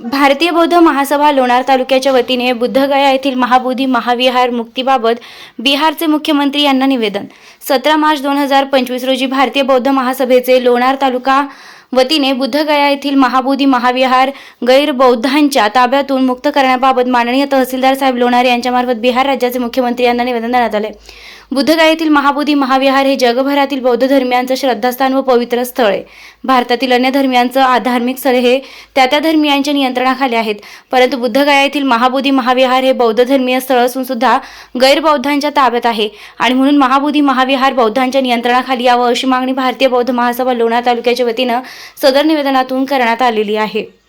भारतीय बौद्ध महासभा लोणार तालुक्याच्या वतीने बुद्धगया येथील महाबोधी महाविहार मुक्तीबाबत बिहारचे मुख्यमंत्री यांना निवेदन. सतरा मार्च दोन हजार पंचवीस रोजी भारतीय बौद्ध महासभेचे लोणार तालुका वतीने बुद्धगया येथील महाबोधी महाविहार गैरबौद्धांच्या ताब्यातून मुक्त करण्याबाबत माननीय तहसीलदार साहेब लोणार यांच्यामार्फत बिहार राज्याचे मुख्यमंत्री यांना निवेदन देण्यात आले. बुद्धगायेतील महाबोधी महाविहार हे जगभरातील बौद्ध धर्मियांचं श्रद्धास्थान व पवित्र स्थळ आहे. भारतातील अन्य धर्मियांचं आ- धार्मिक हे त्या त्या धर्मियांच्या नियंत्रणाखाली आहेत. परंतु बुद्धगया येथील महाबोधी महाविहार हे बौद्ध धर्मीय स्थळ असून सुद्धा गैरबौद्धांच्या ताब्यात आहे. आणि म्हणून महाबोधी महाविहार बौद्धांच्या नियंत्रणाखाली यावं अशी मागणी भारतीय बौद्ध महासभा लोणार तालुक्याच्या वतीनं सदर निवेदनातून करण्यात आलेली आहे.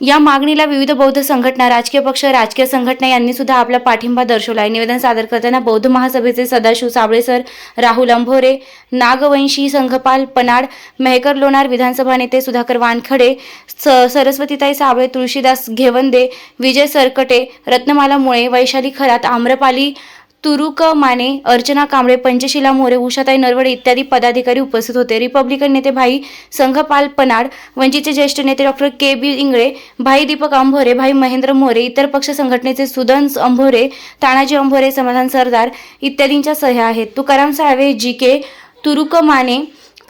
या मागणीला विविध बौद्ध संघटना राजकीय पक्ष राजकीय संघटना यांनी सुद्धा आपला पाठिंबा दर्शवला आहे. निवेदन सादर करताना बौद्ध महासभेचे सदाशिव साबळे सर राहुल अंभोरे नागवंशी संघपाल पनाड मेहकर लोणार विधानसभा नेते सुधाकर वानखडे स सरस्वतीताई साबळे तुळशीदास घेवंदे विजय सरकटे रत्नमाला मुळे वैशाली खरात आम्रपाली तुरुक माने अर्चना कांबळे पंचशिला मोरे उषाताई नरवडे इत्यादी पदाधिकारी उपस्थित होते. रिपब्लिकन नेते भाई संघपाल पनाड वंचितचे ज्येष्ठ नेते डॉक्टर के बी इंगळे भाई दीपक अंभोरे भाई महेंद्र मोरे इतर पक्ष संघटनेचे सुदन अंभोरे तानाजी अंभोरे समाधान सरदार इत्यादींच्या सह्या आहेत. तुकाराम साळवे जी के तुरुक माने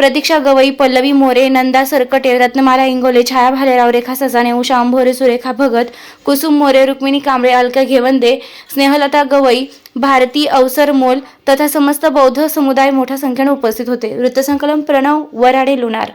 प्रतीक्षा गवई पल्लवी मोरे नंदा सरकटे रत्नमाला इंगोले छाया भालेराव रेखा ससाने उषा अंभोरे सुरेखा भगत कुसुम मोरे रुक्मिणी कांबळे अलका घेवंदे स्नेहलता गवई भारती अवसर मोल तथा समस्त बौद्ध समुदाय मोठ्या संख्येने उपस्थित होते. वृत्तसंकलन प्रणव वराडे लुणार.